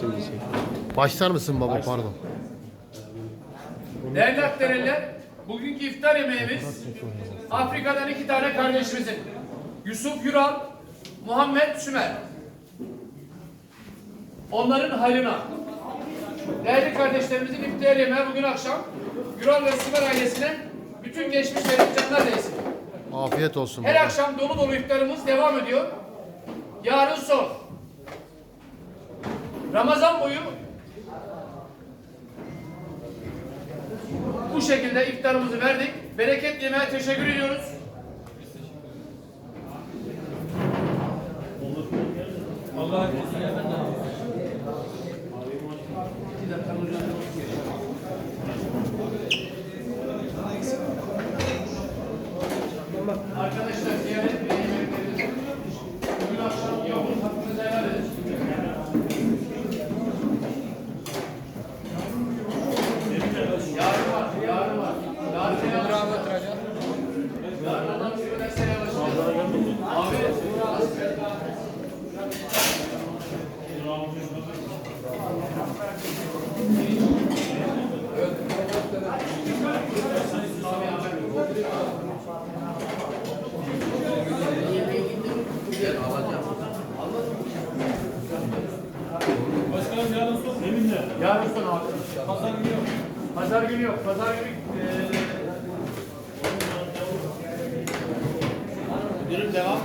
Şimdi çek. Başlar mısın baba pardon. Değerli Akdereller, bugünkü iftar yemeğimiz Afrika'dan iki tane kardeşimizin. Yusuf Yural, Muhammed Sümer. Onların hayrına. Değerli kardeşlerimizin iftar yemeği bugün akşam Yural ve Sümer ailesine bütün geçmişlerin canlar değsin. Afiyet olsun Her baba. akşam dolu dolu iftarımız devam ediyor. Yarın son. Ramazan boyu bu şekilde iftarımızı verdik. Bereket yemeğe teşekkür ediyoruz. Arkadaşlar ziyaret Başkanım yarın son eminle. yarın son abi. Pazar günü yok. Pazar günü yok. Pazar günü eee Dürüm devam mı